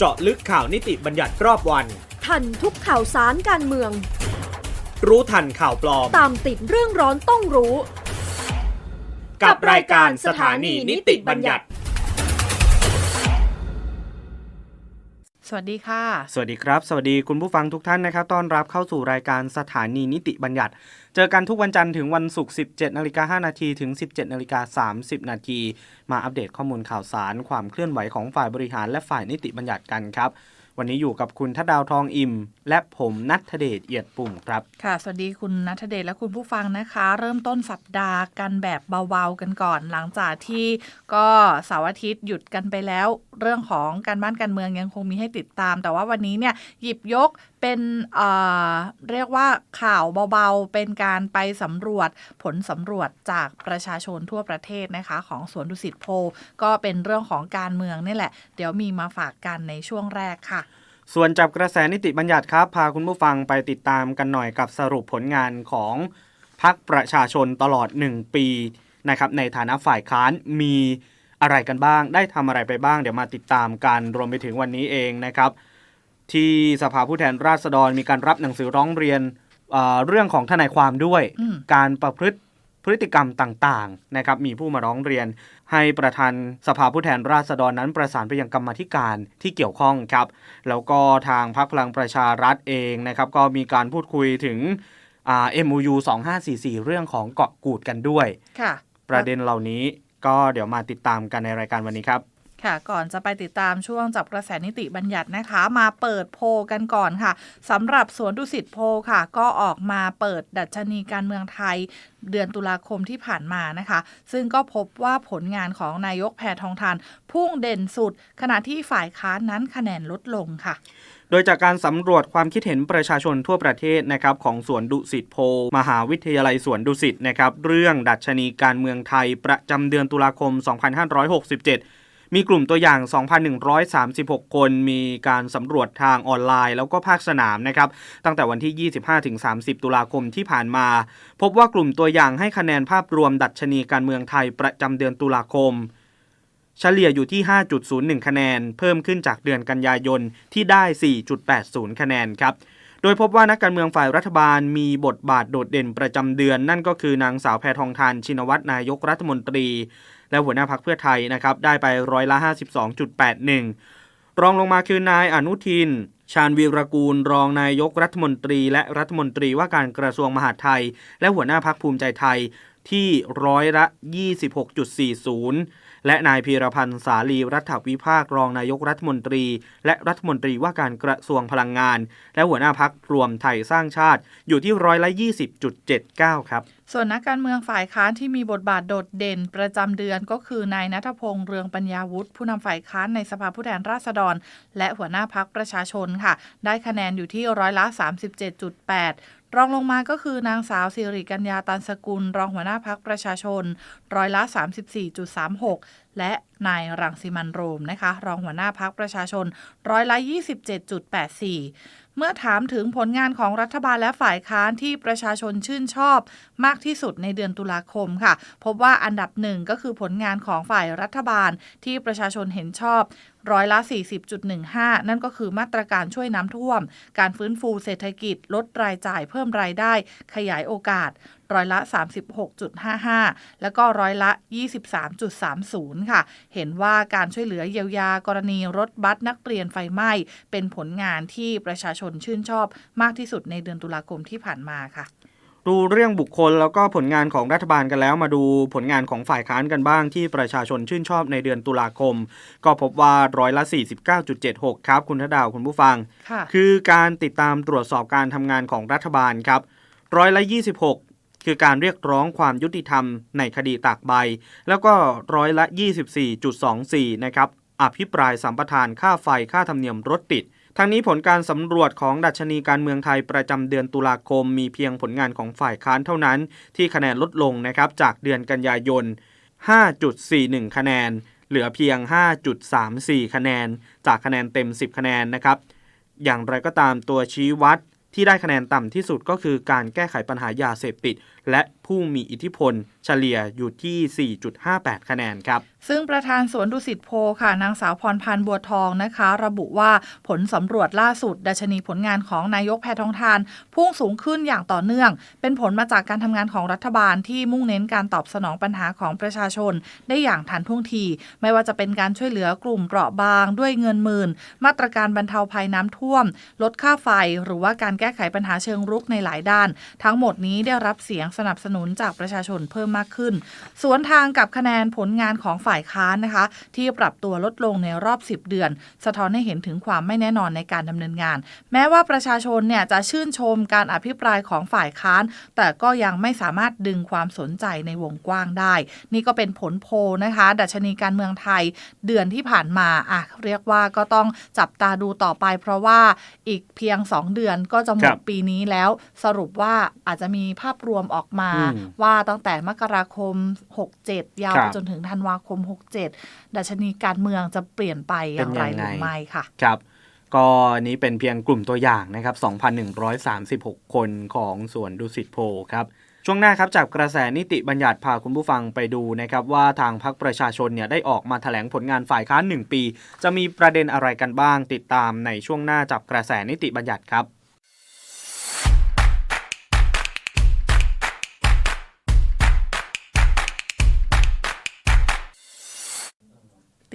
เจาะลึกข่าวนิติบัญญัติรอบวัน ทันทุกข่าวสารการเมือง รู้ทันข่าวปลอม ตามติดเรื่องร้อนต้องรู้ กับรายการสถานีนิติบัญญัติ สวัสดีค่ะ สวัสดีครับ สวัสดีคุณผู้ฟังทุกท่านนะครับ ต้อนรับเข้าสู่รายการสถานีนิติบัญญัติ เจอกันทุกวันจันทร์ถึงวันศุกร์ 17นาฬิกา5นาทีถึง 17นาฬิกา30นาทีมาอัปเดตข้อมูลข่าวสาร ความเคลื่อนไหวของฝ่ายบริหารและฝ่ายนิติบัญญัติกันครับ วันนี้อยู่กับคุณทัดดาวทองอิมและผมนัทเดชเอียดปุ่มครับ ค่ะ สวัสดีคุณนัทเดชและคุณผู้ฟังนะคะ เริ่มต้นสัปดาห์กันแบบเบาๆกันก่อน หลังจากที่ก็เสาร์อาทิตย์หยุดกันไปแล้ว เรื่องของการบ้านการเมืองยังคงมีให้ติดตาม แต่ว่าวันนี้เนี่ยหยิบยก เป็นเอ่อเรียกว่าข่าวเบาๆ เป็นการไปสำรวจผลสำรวจจากประชาชนทั่วประเทศนะคะ ของสวนดุสิตโพก็เป็นเรื่องของการเมืองนี่แหละ เดี๋ยวมีมาฝากกันในช่วงแรกค่ะส่วนจับกระแสนิติบัญญัติครับ พาคุณผู้ฟังไปติดตามกันหน่อยกับสรุปผลงานของพักประชาชนตลอด 1 ปีนะครับในฐานะฝ่ายค้านมีอะไรกันบ้าง ได้ทำอะไรไปบ้าง เดี๋ยวมาติดตามกันรวมไปถึงวันนี้เองนะครับ ที่สภาผู้แทนราษฎรมีการรับหนังสือร้องเรียนเอ่อเรื่องของทนายความด้วยอืมการประพฤติพฤติกรรมต่างๆนะครับมีผู้มาร้องเรียน ให้ประธานสภาผู้แทนราษฎรนั้นประสานไปยังกรรมาธิการที่เกี่ยวข้องครับ แล้วก็ทางพรรคพลังประชารัฐเองนะครับก็มีการพูดคุยถึงอ่า MOU 2544 เรื่องของเกาะกูดกันด้วยค่ะประเด็นเหล่านี้ก็เดี๋ยวมาติดตามกันในรายการวันนี้ครับ ค่ะก่อนจะไปติดตามช่วงจับกระแสนิติบัญญัตินะคะ มาเปิดโพลกันก่อนค่ะสำหรับสวนดุสิตโพลค่ะ ก็ออกมาเปิดดัชนีการเมืองไทยเดือนตุลาคมที่ผ่านมานะคะ ซึ่งก็พบว่าผลงานของนายกแพทองทานพุ่งเด่นสุด ขณะที่ฝ่ายค้านนั้นคะแนนลดลงค่ะ โดยจากการสำรวจความคิดเห็นประชาชนทั่วประเทศนะครับของสวนดุสิตโพลมหาวิทยาลัยสวนดุสิตนะครับเรื่องดัชนีการเมืองไทยประจำเดือนตุลาคม 2567 มีกลุ่มตัวอย่าง 2,136 คน มีการสำรวจทางออนไลน์ แล้วก็ภาคสนามนะครับ ตั้งแต่วันที่ 25-30 ตุลาคมที่ผ่านมา พบว่ากลุ่มตัวอย่างให้คะแนนภาพรวมดัชนีการเมืองไทยประจำเดือนตุลาคม เฉลี่ยอยู่ที่ 5.01 คะแนน เพิ่มขึ้นจากเดือนกันยายนที่ได้ 4.80 คะแนนครับโดยพบว่านักการเมืองฝ่ายรัฐบาลมีบทบาทโดดเด่นประจำเดือน นั่นก็คือนางสาวแพทองทานชินวัตรนายกรัฐมนตรี และหัวหน้าพักเพื่อไทยนะครับได้ไปร้อยละ 52.81 รองลงมาคือนายอนุทิน ชาญวีรกูล รองนายกรัฐมนตรี และรัฐมนตรีว่าการกระทรวงมหาดไทย และหัวหน้าพักภูมิใจไทยที่ร้อยละ 26.40 และนายพีรพันธ์สาลีรัฐวิภาครองนายกรัฐมนตรี และรัฐมนตรีว่าการกระทรวงพลังงาน และหัวหน้าพักรวมไทยสร้างชาติอยู่ที่ร้อยละ20.79 ครับ ส่วนนักการเมืองฝ่ายค้านที่มีบทบาทโดดเด่นประจำเดือนก็คือนายนัทพงษ์เรืองปัญญาวุฒิผู้นำฝ่ายค้านในสภาผู้แทนราษฎร และหัวหน้าพักประชาชนค่ะ ได้คะแนนอยู่ที่ร้อยละ37.8 รองลงมาก็คือนางสาวสิริกัญญาตันสกุล รองหัวหน้าพักประชาชน ร้อยละ 34.36 และนายรังสิมันโรมนะคะ รองหัวหน้าพักประชาชน ร้อยละ 27.84 เมื่อถามถึงผลงานของรัฐบาลและฝ่ายค้านที่ประชาชนชื่นชอบมากที่สุดในเดือนตุลาคมค่ะ พบว่าอันดับหนึ่งก็คือผลงานของฝ่ายรัฐบาลที่ประชาชนเห็นชอบ ร้อยละ 40.15 นั่นก็คือมาตรการช่วยน้ำท่วม การฟื้นฟูเศรษฐกิจ ลดรายจ่ายเพิ่มรายได้ ขยายโอกาส ร้อยละ 36.55 แล้วก็ร้อยละ 23.30 ค่ะ เห็นว่าการช่วยเหลือเยียวยากรณีรถบัสนักเรียนไฟไหม้ เป็นผลงานที่ประชาชนชื่นชอบมากที่สุดในเดือนตุลาคมที่ผ่านมาค่ะ ดูเรื่องบุคคลแล้วก็ผลงานของรัฐบาลกันแล้ว มาดูผลงานของฝ่ายค้านกันบ้างที่ประชาชนชื่นชอบในเดือนตุลาคม ก็พบว่าร้อยละ 49.76 ครับ คุณทดาวคุณผู้ฟังค่ะคือการติดตามตรวจสอบการทำงานของรัฐบาลครับร้อยละ 26คือการเรียกร้องความยุติธรรมในคดีตากใบ แล้วก็ร้อยละ 24.24 นะครับ อภิปรายสัมปทานค่าไฟค่าธรรมเนียมรถติด ทั้งนี้ผลการสำรวจของดัชนีการเมืองไทยประจำเดือนตุลาคม มีเพียงผลงานของฝ่ายค้านเท่านั้น ที่คะแนนลดลงนะครับจากเดือนกันยายน 5.41 คะแนน เหลือเพียง 5.34 คะแนน จากคะแนนเต็ม 10 คะแนนนะครับ อย่างไรก็ตามตัวชี้วัดที่ได้คะแนนต่ำที่สุดก็คือการแก้ไขปัญหายาเสพติด และผู้มีอิทธิพลเฉลี่ยอยู่ที่ 4.58 คะแนนครับ ซึ่งประธานสวนดุสิตโพค่ะ นางสาวพรพันธ์บัวทองนะคะ ระบุว่าผลสำรวจล่าสุด ดัชนีผลงานของนายกแพทองทาน พุ่งสูงขึ้นอย่างต่อเนื่อง เป็นผลมาจากการทำงานของรัฐบาลที่มุ่งเน้นการตอบสนองปัญหาของประชาชน ได้อย่างทันท่วงที ไม่ว่าจะเป็นการช่วยเหลือกลุ่มเปราะบางด้วยเงินหมื่น มาตรการบรรเทาภัยน้ำท่วม ลดค่าไฟ หรือว่าการแก้ไขปัญหาเชิงรุกในหลายด้าน ทั้งหมดนี้ได้รับเสียงสนับสนุนจากประชาชนเพิ่มมากขึ้น สวนทางกับคะแนนผลงานของฝ่ายค้านนะคะ ที่ปรับตัวลดลงในรอบ 10 เดือน สะท้อนให้เห็นถึงความไม่แน่นอนในการดำเนินงาน แม้ว่าประชาชนเนี่ยจะชื่นชมการอภิปรายของฝ่ายค้าน แต่ก็ยังไม่สามารถดึงความสนใจในวงกว้างได้ นี่ก็เป็นผลโพลนะคะ ดัชนีการเมืองไทยเดือนที่ผ่านมาอะเรียกว่าก็ต้องจับตาดูต่อไป เพราะว่าอีกเพียง 2 เดือนก็จะหมครัดบปีนี้แล้ว สรุปว่าอาจจะมีภาพรวมออกมาอืมว่าตั้งแต่มกราคม 67 ยาวครัไปบจนถึงธันวาคม 67 ดัชนีการเมืองจะเปลี่ยนไปอย่างไรเป็นหยังไงรือไม่ค่ะ ครับก็นี้เป็นเพียงกลุ่มตัวอย่างนะครับ 2,136 คนของสวนดุสิตโพลครับ ช่วงหน้าครับจากกระแสนิติบัญญัติพาคุณผู้ฟังไปดูนะครับ ว่าทางพรรคประชาชนเนี่ยได้ออกมาแถลงผลงานฝ่ายค้าน 1 ปี จะมีประเด็นอะไรกันบ้างติดตามในช่วงหน้าจับกระแสนิติบัญญัติครับ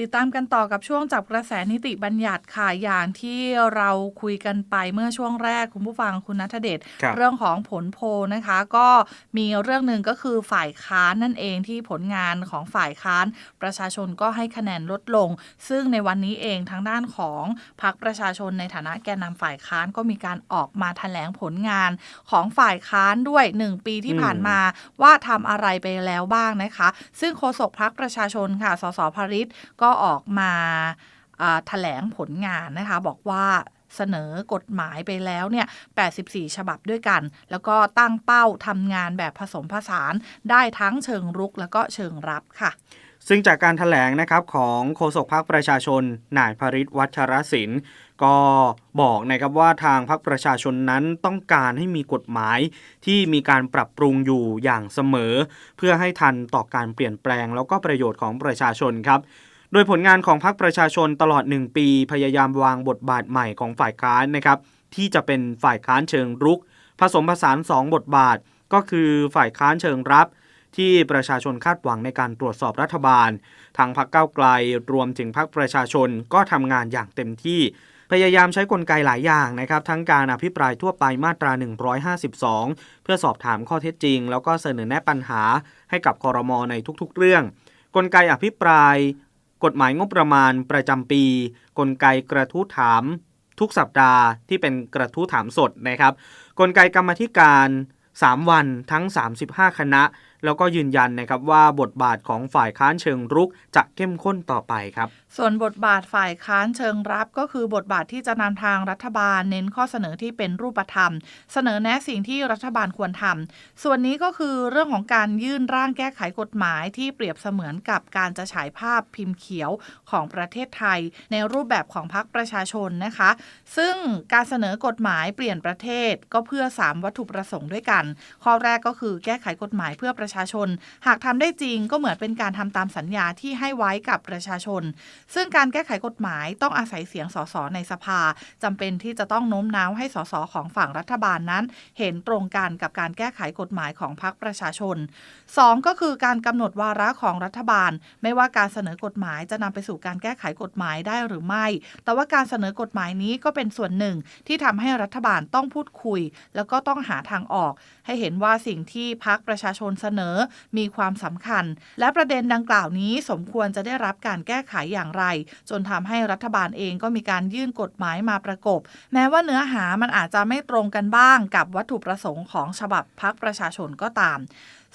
ติดตามกันต่อกับช่วงจับกระแสนิติบัญญัติค่ะอย่างที่เราคุยกันไปเมื่อช่วงแรกคุณผู้ฟังคุณนัทเดชครับเรื่องของผลโพลนะคะ ก็มีเรื่องหนึ่งก็คือฝ่ายค้านนั่นเองที่ผลงานของฝ่ายค้าน ประชาชนก็ให้คะแนนลดลง ซึ่งในวันนี้เองทางด้านของพรรคประชาชนในฐานะแกนนำฝ่ายค้านก็มีการออกมาแถลงผลงานของฝ่ายค้านด้วย 1 ปีที่ผ่านมาว่าทำอะไรไปแล้วบ้างนะคะ ซึ่งโฆษกพรรคประชาชนค่ะสสพริตก็ออกมาอ่าแถลงผลงานนะคะ บอกว่าเสนอกฎหมายไปแล้วเนี่ย 84 ฉบับด้วยกัน แล้วก็ตั้งเป้าทำงานแบบผสมผสานได้ทั้งเชิงรุกแล้วก็เชิงรับค่ะ ซึ่งจากการถแถลงนะครับของโฆษกพรรคประชาชนนายพริตวัชรศิลป์ก็บอกนะครับว่าทางพรรคประชาชนนั้นต้องการให้มีกฎหมายที่มีการปรับปรุงอยู่อย่างเสมอ เพื่อให้ทันต่อการเปลี่ยนแปลงแล้วก็ประโยชน์ของประชาชนครับ โดยผลงานของพรรคประชาชนตลอด 1 ปี พยายามวางบทบาทใหม่ของฝ่ายค้านนะครับที่จะเป็นฝ่ายค้านเชิงรุก ผสมผสาน 2 บทบาท ก็คือฝ่ายค้านเชิงรับ ที่ประชาชนคาดหวังในการตรวจสอบรัฐบาล ทางพรรคก้าวไกลรวมถึงพรรคประชาชนก็ทำงานอย่างเต็มที่พยายามใช้กลไกหลายอย่างนะครับ ทั้งการอภิปรายทั่วไปมาตรา 152 เพื่อสอบถามข้อเท็จจริง แล้วก็เสนอแนะปัญหาให้กับคอรมอในทุกๆ เรื่อง กลไกอภิปราย กฎหมายงบประมาณประจำปี กลไกกระทู้ถาม ทุกสัปดาห์ที่เป็นกระทู้ถามสดนะครับ กลไกกรรมธิการ 3 วันทั้ง 35 คณะ แล้วก็ยืนยันนะครับว่าบทบาทของฝ่ายค้านเชิงรุกจะเข้มข้นต่อไปครับ ส่วนบทบาทฝ่ายค้านเชิงรับก็คือบทบาทที่จะนำทางรัฐบาลเน้นข้อเสนอที่เป็นรูปธรรม เสนอแนะสิ่งที่รัฐบาลควรทำส่วนนี้ก็คือเรื่องของการยื่นร่างแก้ไขกฎหมายที่เปรียบเสมือนกับการจะฉายภาพพิมพ์เขียวของประเทศไทย ในรูปแบบของพรรคประชาชนนะคะ ซึ่งการเสนอกฎหมายเปลี่ยนประเทศก็เพื่อ 3 วัตถุประสงค์ด้วยกัน ข้อแรกก็คือแก้ไขกฎหมายเพื่อประชาชน หากทำได้จริงก็เหมือนเป็นการทำตามสัญญาที่ให้ไว้กับประชาชน ซึ่งการแก้ไขกฎหมายต้องอาศัยเสียงสสในสภาจำเป็นที่จะต้องโน้มน้าวให้สสของฝั่งรัฐบาลนั้น เห็นตรงกันกับการแก้ไขกฎหมายของพรรคประชาชน 2 ก็คือการกำหนดวาระของรัฐบาล ไม่ว่าการเสนอกฎหมายจะนำไปสู่การแก้ไขกฎหมายได้หรือไม่ แต่ว่าการเสนอกฎหมายนี้ก็เป็นส่วนหนึ่งที่ทำให้รัฐบาลต้องพูดคุย แล้วก็ต้องหาทางออก ให้เห็นว่าสิ่งที่พรรคประชาชนเสนอ มีความสำคัญ และประเด็นดังกล่าวนี้สมควรจะได้รับการแก้ไขอย่างไร จนทำให้รัฐบาลเองก็มีการยื่นกฎหมายมาประกบ แม้ว่าเนื้อหามันอาจจะไม่ตรงกันบ้างกับวัตถุประสงค์ของฉบับพักประชาชนก็ตาม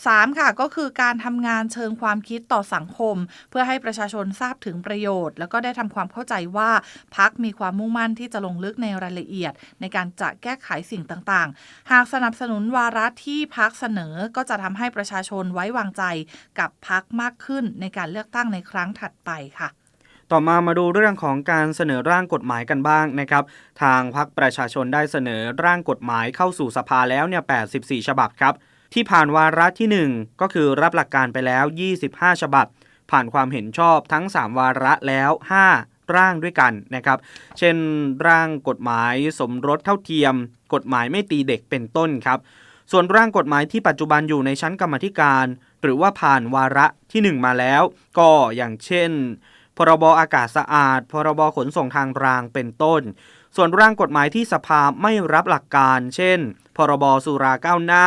3. ค่ะก็คือการทำงานเชิงความคิดต่อสังคม เพื่อให้ประชาชนทราบถึงประโยชน์ แล้วก็ได้ทำความเข้าใจว่าพักมีความมุ่งมั่นที่จะลงลึกในรายละเอียด ในการจะแก้ไขสิ่งต่างๆ หากสนับสนุนวาระที่พักเสนอก็จะทำให้ประชาชนไว้วางใจกับพักมากขึ้นในการเลือกตั้งในครั้งถัดไปค่ะต่อมามาดูเรื่องของการเสนอร่างกฎหมายกันบ้างนะครับ ทางพรรคประชาชนได้เสนอร่างกฎหมายเข้าสู่สภาแล้วเนี่ย 84 ฉบับครับ ที่ผ่านวาระที่ 1 ก็คือรับหลักการไปแล้ว 25 ฉบับ ผ่านความเห็นชอบทั้ง 3 วาระแล้ว 5 ร่างด้วยกันนะครับ เช่น ร่างกฎหมายสมรสเท่าเทียม กฎหมายไม่ตีเด็กเป็นต้นครับ ส่วนร่างกฎหมายที่ปัจจุบันอยู่ในชั้นกรรมธิการ หรือว่าผ่านวาระที่ 1 มาแล้ว ก็อย่างเช่น พรบอากาศสะอาด พรบขนส่งทางรางเป็นต้นส่วนร่างกฎหมายที่สภาไม่รับหลักการ เช่น พรบสุราก้าวหน้า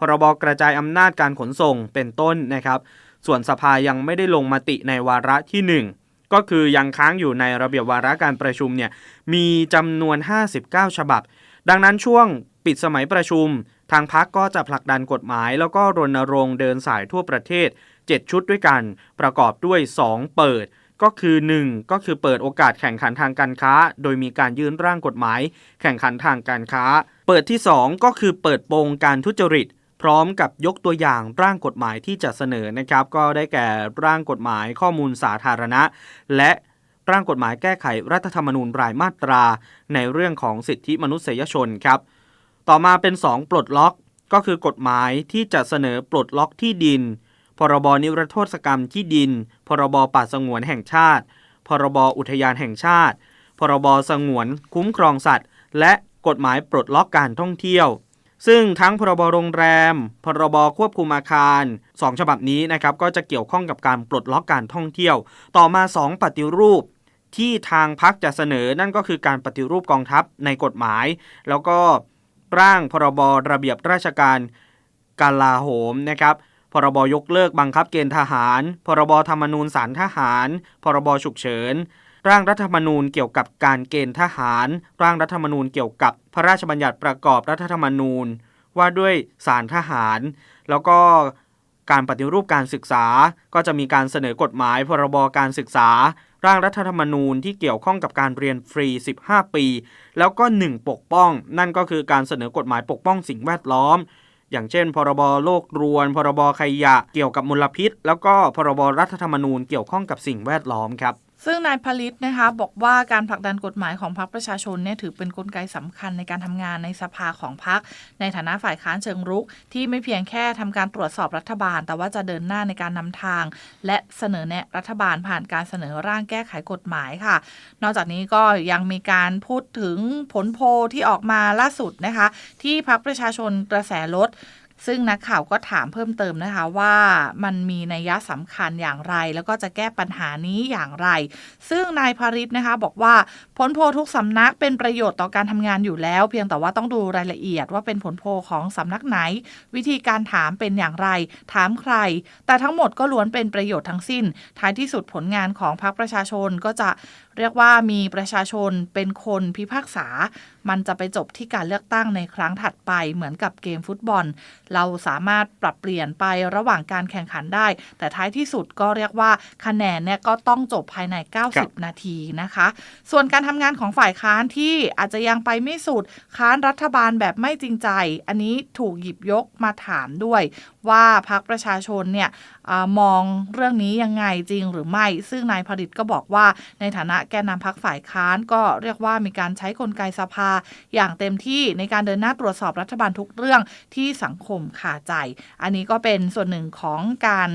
พรบกระจายอำนาจการขนส่งเป็นต้นนะครับ ส่วนสภายังไม่ได้ลงมติในวาระที่ 1ก็คือยังค้างอยู่ในระเบียบวาระการประชุมเนี่ยมีจำนวน 59 ฉบับ ดังนั้นช่วงปิดสมัยประชุม ทางพักก็จะผลักดันกฎหมาย แล้วก็รณรงค์เดินสายทั่วประเทศ 7 ชุดด้วยกัน ประกอบด้วย 2 เปิด ก็คือ 1 ก็คือเปิดโอกาสแข่งขันทางการค้า โดยมีการยื่นร่างกฎหมาย แข่งขันทางการค้า เปิดที่ 2 ก็คือเปิดโปงการทุจริต พร้อมกับยกตัวอย่างร่างกฎหมายที่จะเสนอนะครับ ก็ได้แก่ร่างกฎหมายข้อมูลสาธารณะ และร่างกฎหมายแก้ไขรัฐธรรมนูญรายมาตรา ในเรื่องของสิทธิมนุษยชนครับ ต่อมาเป็น 2 ปลดล็อก ก็คือกฎหมายที่จะเสนอปลดล็อกที่ดิน พรบนิรโทษกรรมที่ดิน พรบป่าสงวนแห่งชาติ พรบอุทยานแห่งชาติ พรบสงวนคุ้มครองสัตว์ และกฎหมายปลดล็อกการท่องเที่ยว ซึ่งทั้งพรบโรงแรม พรบควบคุมอาคาร 2 ฉบับนี้นะครับก็จะเกี่ยวข้องกับการปลดล็อกการท่องเที่ยว ต่อมา 2 ปฏิรูปที่ทางพักจะเสนอนั่นก็คือการปฏิรูปกองทัพในกฎหมาย แล้วก็ร่างพรบระเบียบราชการกาลาโหมนะครับพรบยกเลิกบังคับเกณฑ์ทหาร พรบธรรมนูญสารทหาร พรบฉุกเฉิน ร่างรัฐธรรมนูญเกี่ยวกับการเกณฑ์ทหาร ร่างรัฐธรรมนูญเกี่ยวกับพระราชบัญญัติประกอบรัฐธรรมนูญ ว่าด้วยสารทหาร แล้วก็การปฏิรูปการศึกษา ก็จะมีการเสนอกฎหมายพรบการศึกษา ร่างรัฐธรรมนูญที่เกี่ยวข้องกับการเรียนฟรี 15 ปี แล้วก็ 1 ปกป้อง นั่นก็คือการเสนอกฎหมายปกป้องสิ่งแวดล้อม อย่างเช่น พรบโลกรวน พรบขยะ เกี่ยวกับมลพิษ แล้วก็พรบรัฐธรรมนูญเกี่ยวข้องกับสิ่งแวดล้อมครับ ซึ่งนายผลิตนะคะบอกว่าการผลักดันกฎหมายของพรรคประชาชนเนี่ยถือเป็นนกลไกสำคัญในการทำงานในสภาของพรรคในฐานะฝ่ายค้านเชิงรุก ที่ไม่เพียงแค่ทำการตรวจสอบรัฐบาล แต่ว่าจะเดินหน้าในการนำทาง และเสนอแนะรัฐบาลผ่านการเสนอร่างแก้ไขกฎหมายค่ะ นอกจากนี้ก็ยังมีการพูดถึงผลโพลที่ออกมาล่าสุดนะคะ ที่พรรคประชาชนกระแสลด ซึ่งนักข่าวก็ถามเพิ่มเติมนะคะว่ามันมีนัยยะสำคัญอย่างไร แล้วก็จะแก้ปัญหานี้อย่างไร ซึ่งนายพาริศนะคะบอกว่า ผลโพลทุกสำนักเป็นประโยชน์ต่อการทำงานอยู่แล้ว เพียงแต่ว่าต้องดูรายละเอียดว่าเป็นผลโพลของสำนักไหน วิธีการถามเป็นอย่างไร ถามใคร แต่ทั้งหมดก็ล้วนเป็นประโยชน์ทั้งสิ้น ท้ายที่สุดผลงานของพรรคประชาชนก็จะเรียกว่ามีประชาชนเป็นคนพิพากษา มันจะไปจบที่การเลือกตั้งในครั้งถัดไปเหมือนกับเกมฟุตบอล เราสามารถปรับเปลี่ยนไประหว่างการแข่งขันได้ แต่ท้ายที่สุดก็เรียกว่าคะแนนเนี่ยก็ต้องจบภายในครับ90 นาทีนะคะ ส่วนการททำงานของฝ่ายค้านที่อาจจะยังไปไม่สุดค้านรัฐบาลแบบไม่จริงใจ อันนี้ถูกหยิบยกมาถามด้วย ว่าพรรคประชาชนเนี่ยอามองเรื่องนี้ยังไงจริงหรือไม่ ซึ่งนายผลิตก็บอกว่าในฐานะแกนนำพักฝ่ายค้านก็เรียกว่ามีการใช้กลไกสภา อย่างเต็มที่ในการเดินหน้าตรวจสอบรัฐบาลทุกเรื่องที่สังคมคาใจ อันนี้ก็เป็นส่วนหนึ่งของการ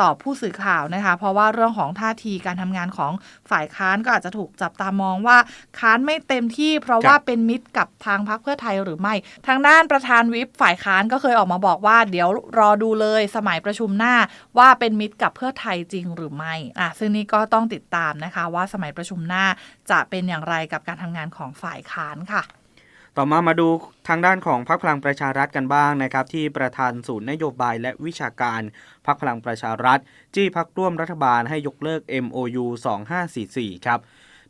ตอบผู้สื่อข่าวนะคะ เพราะว่าเรื่องของท่าทีการทำงานของฝ่ายค้านก็อาจจะถูกจับตามองว่าค้านไม่เต็มที่ เพราะครับว่าเป็นมิตรกับทางพรรคเพื่อไทยหรือไม่ ทางด้านประธานวิปฝ่ายค้านก็เคยออกมาบอกว่า เดี๋ยวรอดูเลยสมัยประชุมหน้าว่าเป็นมิตรกับเพื่อไทยจริงหรือไม่อะซึ่งนี่ก็ต้องติดตามนะคะ ว่าสมัยประชุมหน้าจะเป็นอย่างไรกับการทำงานของฝ่ายค้านค่ะต่อมามาดูทางด้านของพรรคพลังประชารัฐกันบ้างนะครับ ที่ประธานศูนย์นโยบายและวิชาการพรรคพลังประชารัฐ จี้พักร่วมรัฐบาลให้ยกเลิก MOU 2544 ครับ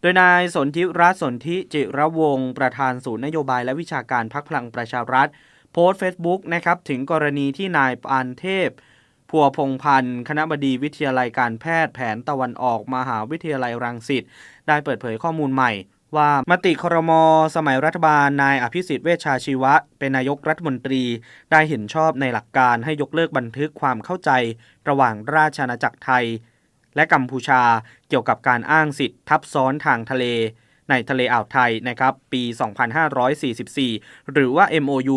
โดยนายสนธิรัตน์สนธิจิระวงศ์ประธานศูนย์นโยบายและวิชาการพรรคพลังประชารัฐ โพสต์เฟซบุ๊กนะครับถึงกรณีที่นายปานเทพ พัวพงพันธ์คณะบดีวิทยาลัยการแพทย์แผนตะวันออกมหาวิทยาลัยรังสิตได้เปิดเผยข้อมูลใหม่ว่ามติครม สมัยรัฐบาลนายอภิสิทธิ์เวชชาชีวะ เป็นนายกรัฐมนตรี ได้เห็นชอบในหลักการให้ยกเลิกบันทึกความเข้าใจ ระหว่างราชอาณาจักรไทย และกัมพูชาเกี่ยวกับการอ้างสิทธิ์ทับซ้อนทางทะเล ในทะเลอ่าวไทยนะครับปี 2544 หรือว่า MOU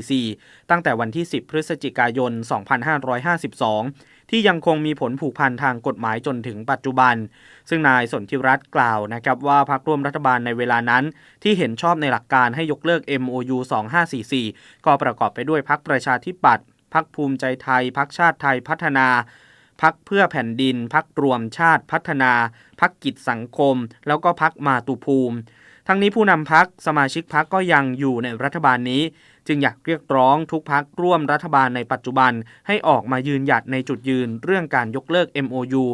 2544 ตั้งแต่วันที่ 10 พฤศจิกายน 2552 ที่ยังคงมีผลผูกพันทางกฎหมายจนถึงปัจจุบัน ซึ่งนายสนธิรัตน์กล่าวนะครับว่าพรรคร่วมรัฐบาลในเวลานั้น ที่เห็นชอบในหลักการให้ยกเลิก MOU 2544 ก็ประกอบไปด้วยพรรคประชาธิปัตย์พรรคภูมิใจไทยพรรคชาติไทยพัฒนา พักเพื่อแผ่นดิน พักรวมชาติพัฒนา พักกิจสังคม แล้วก็พักมาตุภูมิ ทั้งนี้ผู้นำพักสมาชิกพักก็ยังอยู่ในรัฐบาลนี้ จึงอยากเรียกร้องทุกพักร่วมรัฐบาลในปัจจุบัน ให้ออกมายืนหยัดในจุดยืน เรื่องการยกเลิก MOU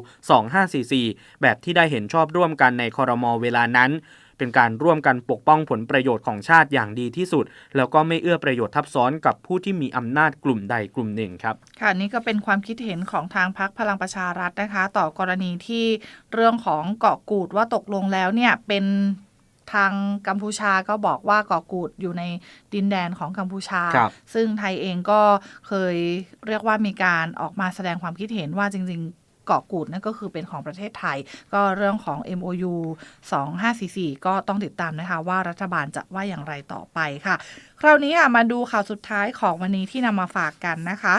2544 แบบที่ได้เห็นชอบร่วมกันในคอรมอเวลานั้น เป็นการร่วมกันปกป้องผลประโยชน์ของชาติอย่างดีที่สุด แล้วก็ไม่เอื้อประโยชน์ทับซ้อนกับผู้ที่มีอำนาจกลุ่มใดกลุ่มหนึ่งครับ ค่ะนี่ก็เป็นความคิดเห็นของทางพักพลังประชารัฐนะคะ ต่อกรณีที่เรื่องของเกาะกูดว่าตกลงแล้วเนี่ยเป็นทางกัมพูชาก็บอกว่าเกาะกูดอยู่ในดินแดนของกัมพูชาครับซึ่งไทยเองก็เคยเรียกว่ามีการออกมาแสดงความคิดเห็นว่าจริง ๆ เกาะกูดนั่นก็คือเป็นของประเทศไทย ก็เรื่องของ MOU 2544 ก็ต้องติดตามนะคะว่ารัฐบาลจะว่าอย่างไรต่อไปค่ะ คราวนี้ค่ะมาดูข่าวสุดท้ายของวันนี้ที่นำมาฝากกันนะคะ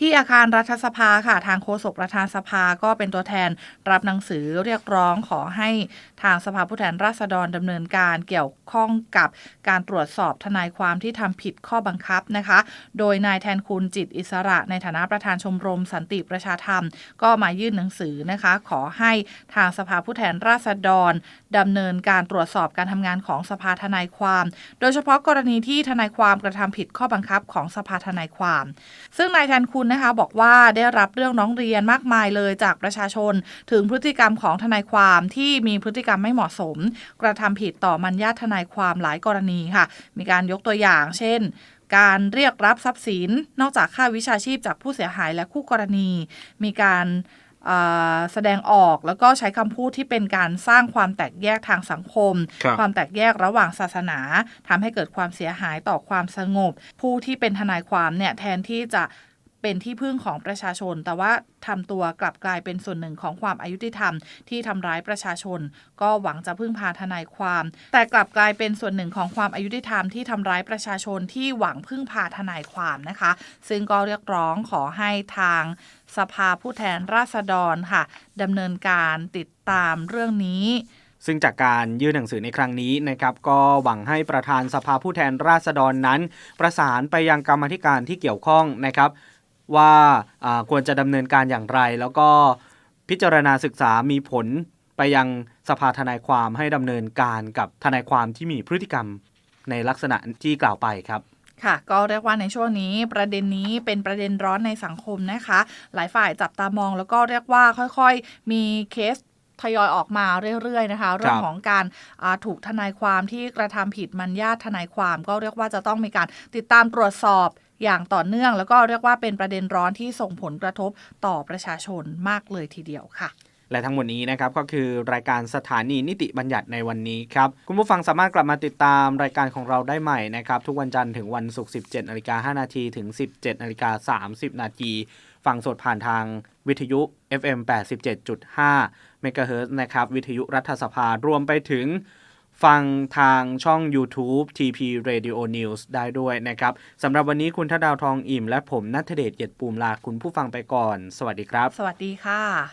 ที่อาคารรัฐสภาค่ะ ทางโฆษกประธานสภาก็เป็นตัวแทนรับหนังสือเรียกร้องขอให้ทางสภาผู้แทนราษฎรดำเนินการเกี่ยวข้องกับการตรวจสอบทนายความที่ทำผิดข้อบังคับนะคะ โดยนายแทนคุณจิตอิสระ ในฐานะประธานชมรมสันติประชาธรรม ก็มายื่นหนังสือนะคะ ขอให้ทางสภาผู้แทนราษฎรดำเนินการตรวจสอบการทำงานของสภาทนายความ โดยเฉพาะกรณีที่ทนายความกระทำผิดข้อบังคับของสภาทนายความ ซึ่งนายแทนคุณนะคะบอกว่าได้รับเรื่องน้องเรียนมากมายเลยจากประชาชน ถึงพฤติกรรมของทนายความที่มีพฤติกรรมไม่เหมาะสม กระทำผิดต่อมัญญาติทนายความหลายกรณีค่ะ มีการยกตัวอย่าง เช่นการเรียกรับทรัพย์สิน นอกจากค่าวิชาชีพจากผู้เสียหายและคู่กรณี มีการเอ่อแสดงออกแล้วก็ใช้คำพูดที่เป็นการสร้างความแตกแยกทางสังคมครับความแตกแยกระหว่างศาสนาทำให้เกิดความเสียหายต่อความสงบ ผู้ที่เป็นทนายความเนี่ยแทนที่จะ เป็นที่พึ่งของประชาชน แต่ว่าทำตัวกลับกลายเป็นส่วนหนึ่งของความอายุติธรรม ที่ทำร้ายประชาชน ก็หวังจะพึ่งพาทนายความ แต่กลับกลายเป็นส่วนหนึ่งของความอายุติธรรมที่ทำร้ายประชาชนที่หวังพึ่งพาทนายความนะคะ ซึ่งก็เรียกร้องขอให้ทางสภาผู้แทนราษฎรค่ะดำเนินการติดตามเรื่องนี้ซึ่งจากการยื่นหนังสือในครั้งนี้นะครับก็หวังให้ประธานสภาผู้แทนราษฎรนั้น ประสานไปยังกรรมธิการที่เกี่ยวข้องนะครับ ว่าอ่าควรจะดำเนินการอย่างไร แล้วก็พิจารณาศึกษามีผลไปยังสภาทนายความให้ดำเนินการกับทนายความที่มีพฤติกรรมในลักษณะที่กล่าวไปครับค่ะก็เรียกว่าในช่วงนี้ประเด็นนี้เป็นประเด็นร้อนในสังคมนะคะ หลายฝ่ายจับตามองแล้วก็เรียกว่าค่อยๆ มีเคสทยอยออกมาเรื่อยๆนะคะ เรื่องของการอ่าถูกทนายความที่กระทำผิดมัญญาติทนายความ ก็เรียกว่าจะต้องมีการติดตามตรวจสอบ อย่างต่อเนื่องแล้วก็เรียกว่าเป็นประเด็นร้อนที่ส่งผลกระทบต่อประชาชนมากเลยทีเดียวค่ะและทั้งหมดนี้นะครับก็คือรายการสถานีนิติบัญญัติในวันนี้ครับ คุณผู้ฟังสามารถกลับมาติดตามรายการของเราได้ใหม่นะครับ ทุกวันจันทร์ถึงวันศุกร์ 17นาฬิกา5นาทีถึง 17นาฬิกา30นาทีฟังสดผ่านทางวิทยุ FM 87.5เมกะเฮิรตซ์นะครับ วิทยุรัฐสภารวมไปถึง ฟังทางช่อง YouTube TP Radio News ได้ด้วยนะครับสำหรับวันนี้คุณทดาวทองอิ่ม และผมนัทเดชเย็ดปูมลาคุณผู้ฟังไปก่อน สวัสดีครับ สวัสดีค่ะ